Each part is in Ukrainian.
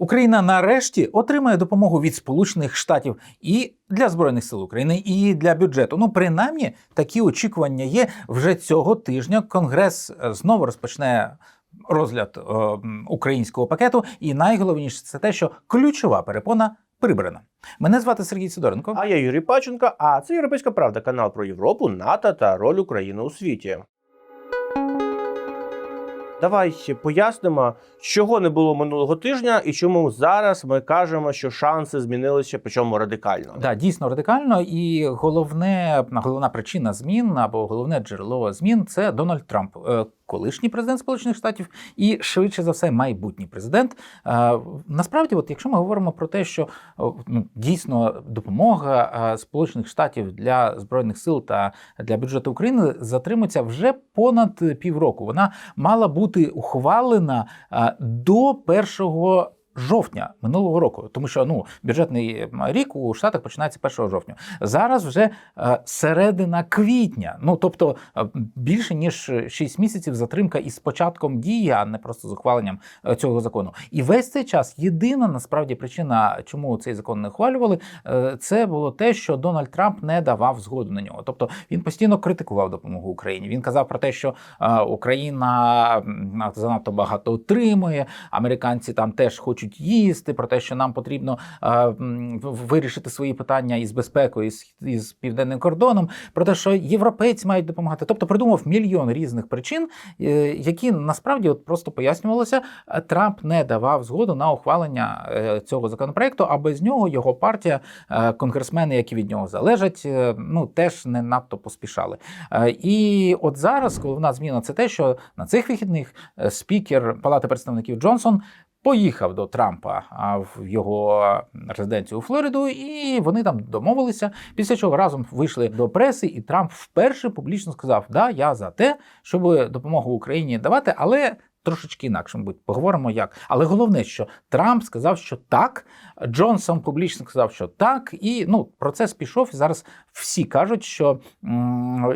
Україна нарешті отримає допомогу від Сполучених Штатів і для збройних сил України, і для бюджету. Ну, принаймні, такі очікування є вже цього тижня. Конгрес е, знову розпочне. Розгляд е, українського пакету, і найголовніше це те, що ключова перепона прибрана. Мене звати Сергій Сидоренко. А я Юрій Паченко, а це Європейська Правда, канал про Європу, НАТО та роль України у світі. Давай пояснимо, чого не було минулого тижня і чому зараз ми кажемо, що шанси змінилися, причому радикально. Да, дійсно радикально, і головне, головна причина змін або головне джерело змін це Дональд Трамп, е, колишній президент Сполучених Штатів і швидше за все майбутній президент. Насправді, от якщо ми говоримо про те, що ну, дійсно допомога Сполучених Штатів для збройних сил та для бюджету України затримується вже понад півроку. Вона мала бути ухвалена до першого жовтня минулого року, тому що ну бюджетний рік у Штатах починається 1 жовтня. Зараз вже е, середина квітня. Ну тобто е, більше ніж 6 місяців затримка із початком дії, а не просто з ухваленням е, цього закону. І весь цей час єдина насправді причина, чому цей закон не ухвалювали, це було те, що Дональд Трамп не давав згоду на нього. Тобто він постійно критикував допомогу Україні. Він казав про те, що Україна занадто багато отримує, американці там теж хочуть їсти, про те, що нам потрібно вирішити свої питання із безпекою, із, південним кордоном, про те, що європейці мають допомагати. Тобто придумав мільйон різних причин, е, які насправді от просто пояснювалося. е, Трамп не давав згоду на ухвалення е, цього законопроекту, а без нього його партія, конгресмени, які від нього залежать, ну теж не надто поспішали. І от зараз головна зміна це те, що на цих вихідних спікер Палати представників Джонсон. Поїхав до Трампа в його резиденцію у Флориду, і вони там домовилися. Після чого разом вийшли до преси, і Трамп вперше публічно сказав: Да, я за те, щоб допомогу Україні давати, але трошечки інакше, мабуть, поговоримо як. Але головне, що Трамп сказав, що так. Джонсон публічно сказав, що так, і ну процес пішов. І зараз всі кажуть, що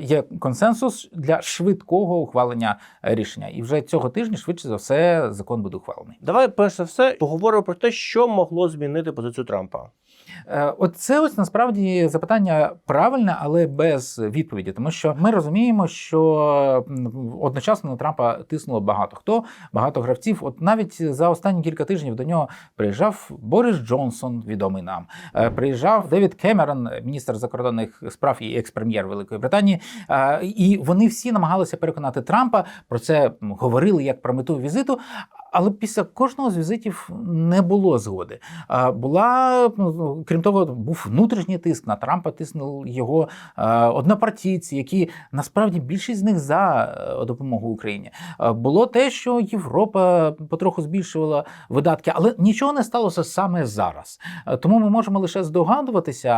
є консенсус для швидкого ухвалення рішення. І вже цього тижня, швидше за все, закон буде ухвалений. Давай перш за все поговоримо про те, що могло змінити позицію Трампа. Е, От це ось насправді запитання правильне, але без відповіді, тому що ми розуміємо, що одночасно на Трампа тиснуло багато хто, багато гравців. От навіть за останні кілька тижнів до нього приїжджав Борис Джонсон, відомий нам. Е, Приїжджав Девід Кемерон, міністр закордонних справ і екс-прем'єр Великої Британії. Е, І вони всі намагалися переконати Трампа про це говорили як про мету візиту. Але після кожного з візитів не було згоди. Була ну, крім того, був внутрішній тиск на Трампа, тиснули його однопартійці, які насправді більшість з них за е, допомогу Україні. Було те, що Європа потроху збільшувала видатки, але нічого не сталося саме зараз. Е, Тому ми можемо лише здогадуватися,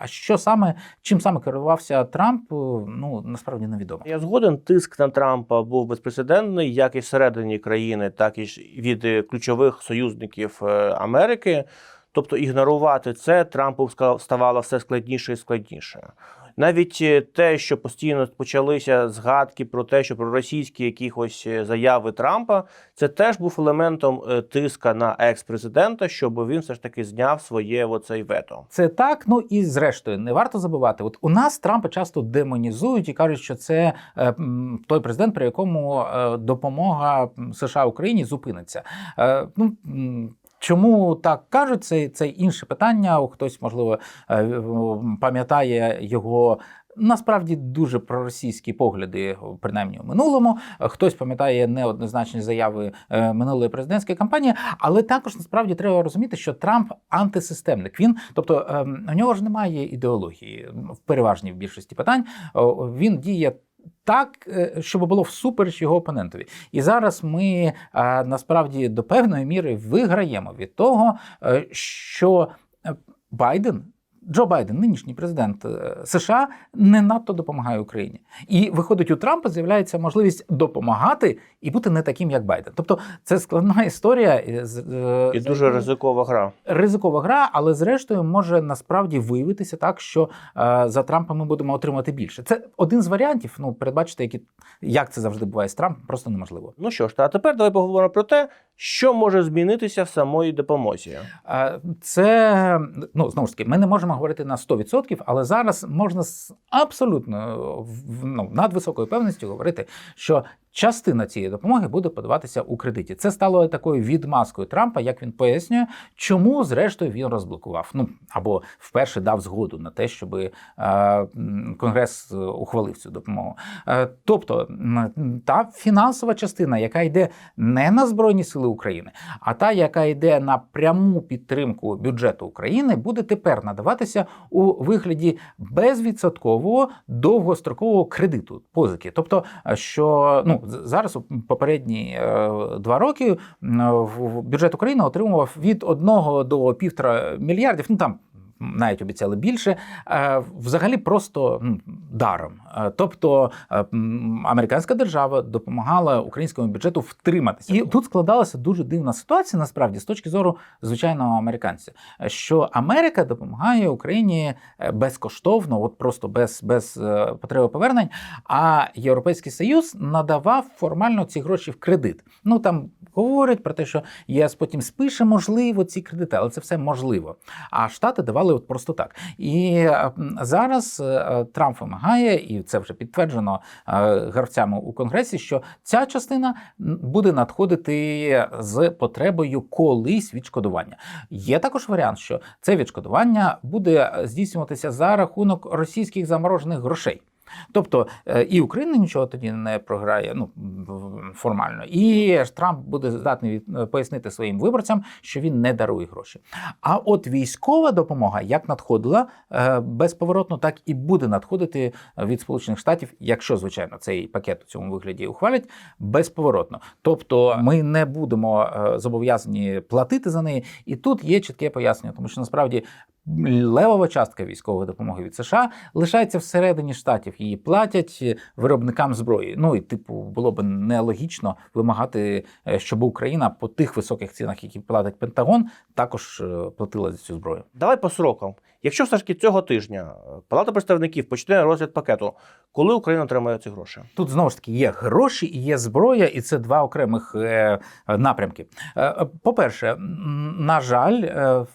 а що саме чим саме керувався Трамп, е, ну насправді невідомо. Я згоден, тиск на Трампа був безпрецедентний, як і всередині країни, так і від е, ключових союзників е, Америки. Тобто ігнорувати це Трампу ставало все складніше і складніше. Навіть е, те, що постійно почалися згадки про те, що про російські якихось е, заяви Трампа, це теж був елементом е, тиска на екс-президента, щоб він все ж таки зняв своє оцей вето. Це так. Ну і зрештою, не варто забувати. От у нас Трампа часто демонізують і кажуть, що це той президент, при якому допомога США Україні зупиниться. Ну Чому так кажуть, це, це інше питання. Хтось, можливо, е, пам'ятає його. Насправді дуже проросійські погляди, принаймні у минулому. Хтось пам'ятає неоднозначні заяви е, минулої президентської кампанії, але також насправді треба розуміти, що Трамп антисистемник. Він, тобто, ем, у нього ж немає ідеології в переважній в більшості питань. Він діє. Так, е, щоб було всупереч його опонентові, і зараз ми е, насправді до певної міри виграємо від того, е, що Байден Джо Байден, нинішній президент е, США, не надто допомагає Україні. І виходить, у Трампа з'являється можливість допомагати і бути не таким, як Байден. Тобто це складна історія з- е, І дуже ризикова гра. ризикова гра, але зрештою може насправді виявитися так, що е, за Трампа ми будемо отримати більше. Це один з варіантів. Ну, передбачити, які як це завжди буває з Трампом, просто неможливо. Ну що ж, та а тепер давай поговоримо про те, Що може змінитися в самої допомозі? Це ну знову ж таки, ми не можемо говорити на 100%, але зараз можна з абсолютно ну, надвисокою певністю говорити, що частина цієї допомоги буде подаватися у кредиті. Це стало такою відмазкою Трампа, як він пояснює, чому зрештою він розблокував. Ну або вперше дав згоду на те, щоб е, Конгрес е, ухвалив цю допомогу. Е, тобто та фінансова частина, яка йде не на збройні сили України, а та, яка йде на пряму підтримку бюджету України, буде тепер надаватися у вигляді безвідсоткового довгострокового кредиту позики. Тобто, е, що ну зараз попередні е, два роки в- бюджет України отримував від 1 до півтора мільярдів. Ну там. Навіть обіцяли більше, е, взагалі просто даром. Е, Тобто е, американська держава допомагала українському бюджету втриматися. І тут складалася дуже дивна ситуація, насправді, з точки зору звичайного американця, що Америка допомагає Україні безкоштовно, от просто без, без потреби повернень. А Європейський Союз надавав формально ці гроші в кредит. Ну там говорять про те, що ЄС потім спише, можливо, ці кредити, але це все можливо. А Штати давали от просто так. І е, зараз е, Трамп вимагає, і це вже підтверджено е, гравцями у Конгресі, що ця частина буде надходити з потребою колись відшкодування. Є також варіант, що це відшкодування буде здійснюватися за рахунок російських заморожених грошей. Тобто е, і Україна нічого тоді не програє, ну формально, і Трамп буде здатний від- е, пояснити своїм виборцям, що він не дарує гроші. А от військова допомога як надходила е, безповоротно, так і буде надходити від Сполучених Штатів, якщо звичайно цей пакет у цьому вигляді ухвалять, безповоротно. Тобто ми не будемо зобов'язані платити за неї. І тут є чітке пояснення, тому що насправді. Левова частка військової допомоги від США лишається всередині штатів. Її платять виробникам зброї. Ну і типу було б нелогічно вимагати, е, щоб Україна по тих високих цінах, які платить Пентагон, також е, платила за цю зброю. Давай по срокам. Якщо все ж таки цього тижня е, Палата представників почне розгляд пакету, коли Україна отримає ці гроші? Тут знову ж таки є гроші і є зброя, і це два окремих е, напрямки. Е, е, По-перше, на жаль,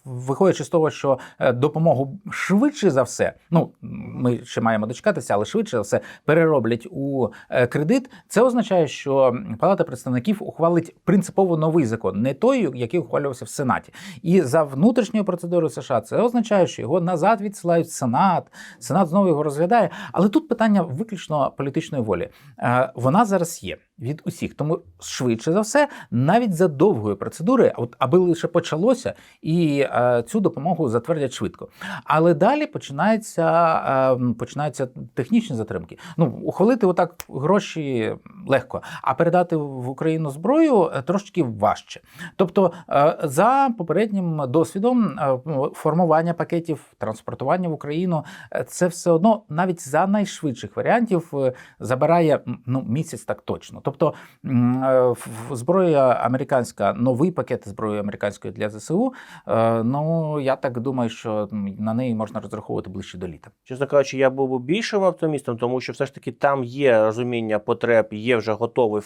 виходячи з того, що допомогу швидше за все, ну ми ще маємо дочекатися, але швидше за все перероблять у кредит. Це означає, що Палата представників ухвалить принципово новий закон, не той, який ухвалювався в Сенаті. І за внутрішньою процедурою США це означає, що його назад відсилають Сенат. Сенат знову його розглядає. Але тут питання виключно політичної волі. Е, Вона зараз є від усіх, тому швидше за все, навіть за довгої процедури, от аби лише почалося, і е, цю допомогу затвердять швидко. Але далі починається, е, починаються технічні затримки. Ну, ухвалити отак гроші легко, а передати в Україну зброю е, трошки важче. Тобто, е, за попереднім досвідом е, формування пакетів, транспортування в Україну, е, це все одно навіть за найшвидших варіантів е, забирає ну, місяць так точно. Тобто е, зброя американська, новий пакет зброї американської для ЗСУ. е, Ну я так думаю, що на неї можна розраховувати ближче до літа. Чесно кажучи, я був більшим оптимістом, тому що все ж таки там є розуміння потреб, є вже готовий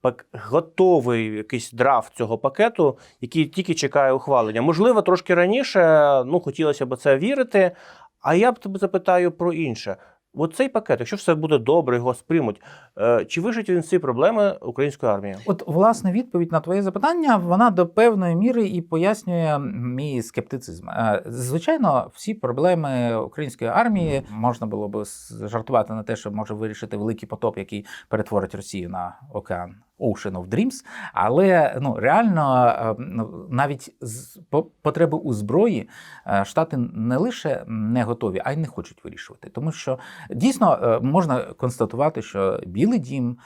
пак, готовий якийсь драфт цього пакету, який тільки чекає ухвалення. Можливо, трошки раніше, ну хотілося б це вірити. А я б тебе запитаю про інше. От цей пакет, якщо все буде добре, його сприймуть, е, чи вижить він ці проблеми української армії? От власне відповідь на твоє запитання вона до певної міри і пояснює мій скептицизм. Е, Звичайно, всі проблеми української армії можна було б жартувати на те, що може вирішити великий потоп, який перетворить Росію на океан. Ocean of Dreams, але ну реально е, ну, навіть з по- потреби у зброї е, штати не лише не готові, а й не хочуть вирішувати, тому що дійсно е, можна констатувати, що Білий Дім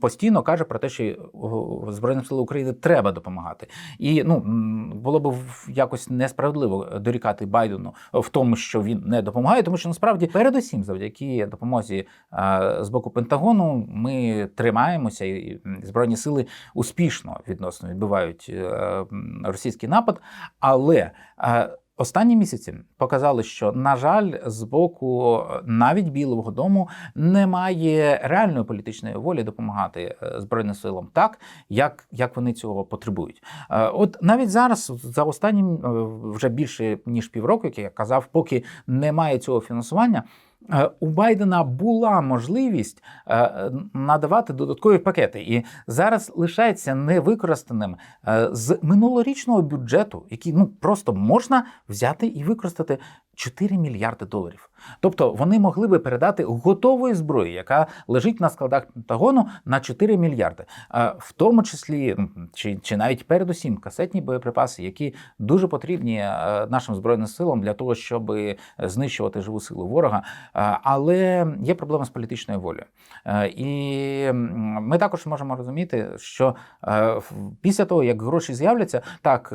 постійно каже про те, що Збройним силам України треба допомагати. І ну було б якось несправедливо дорікати Байдену в тому, що він не допомагає, тому що насправді передусім, завдяки допомозі е, з боку Пентагону, ми тримаємося, і збройні сили успішно відносно відбивають е, російський напад. Але е, Останні місяці показали, що на жаль, з боку е, навіть Білого Дому немає реальної політичної волі допомагати збройним силам так, як, як вони цього потребують. От навіть зараз, за останні вже більше ніж півроку, як я казав, поки немає цього фінансування. Е, У Байдена була можливість е, надавати додаткові пакети, і зараз лишається невикористаним е, з минулорічного бюджету, який ну просто можна взяти і використати 4 мільярди доларів. Тобто вони могли би передати готової зброї, яка лежить на складах Пентагону на 4 мільярди, Е, в тому числі чи, чи навіть передусім касетні боєприпаси, які дуже потрібні е, нашим збройним силам для того, щоб знищувати живу силу ворога. Е, Але є проблема з політичною волею. Е, І ми також можемо розуміти, що е, після того, як гроші з'являться, так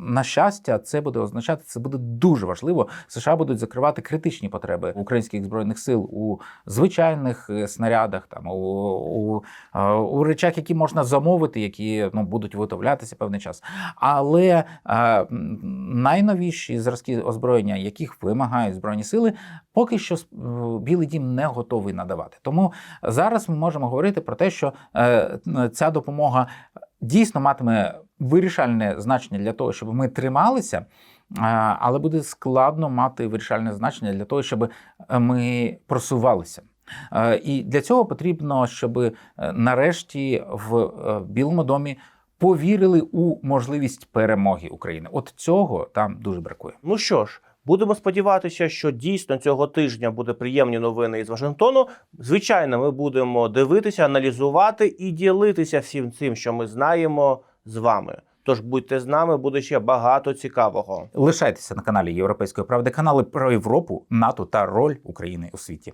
на щастя, це буде означати, це буде дуже важливо. США будуть закривати критичні потреби українських збройних сил у звичайних е, снарядах, там у, у, е, у речах, які можна замовити, які ну будуть виготовлятися певний час. Але е, найновіші зразки озброєння, яких вимагають збройні сили, поки що Білий Дім не готовий надавати. Тому зараз ми можемо говорити про те, що е, ця допомога дійсно матиме вирішальне значення для того, щоб ми трималися. Е, Але буде складно мати вирішальне значення для того, щоб е, ми просувалися. Е, І для цього потрібно, щоб нарешті в Білому домі повірили у можливість перемоги України. От цього там дуже бракує. Ну що ж, будемо сподіватися, що дійсно цього тижня буде приємні новини із Вашингтону. Звичайно, ми будемо дивитися, аналізувати і ділитися всім цим, що ми знаємо з вами. Тож будьте з нами, буде ще багато цікавого. Лишайтеся на каналі Європейської правди, канали про Європу, НАТО та роль України у світі.